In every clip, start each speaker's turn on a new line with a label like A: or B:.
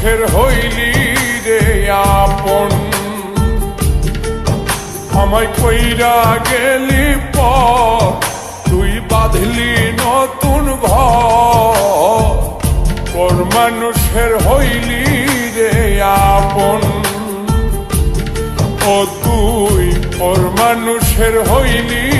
A: মানুষের হইলি রে আপন। আমায় কইরা গেলি প তুই বাঁধলি নতুন ঘর। মানুষের হইলি রে আপন। ও তুই, ওর মানুষের হইলি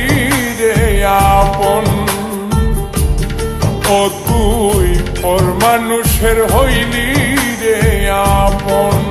A: মানুষের হইলি রে আপন।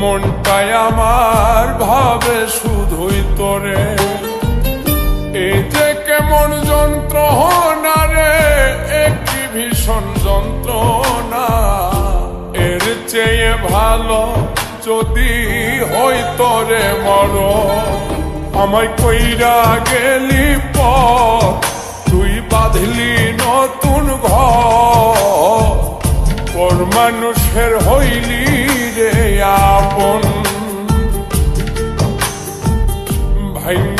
A: মনটাই আমার ভাবে শুধুই তোরে। এই যে কেমন যন্ত্রণা রে, একটি ভীষণ যন্ত্রণা। এর চেয়ে ভালো যদি হই তোরে মর আমায় কইরা গেলি পর, তুই বাঁধলি নতুন ঘর। মানুষের হইলি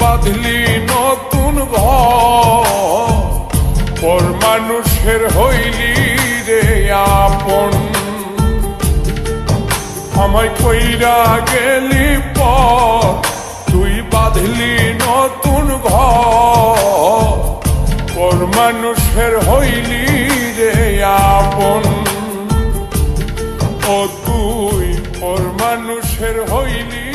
A: বাঁধলি নতুন ঘর। মানুষের হইলি রে আপন। আমায় কইরা গেলি পর তুই বাঁধলি নতুন ঘর। মানুষের হইলি রে আপন। ও তুই, ওর মানুষের হইলি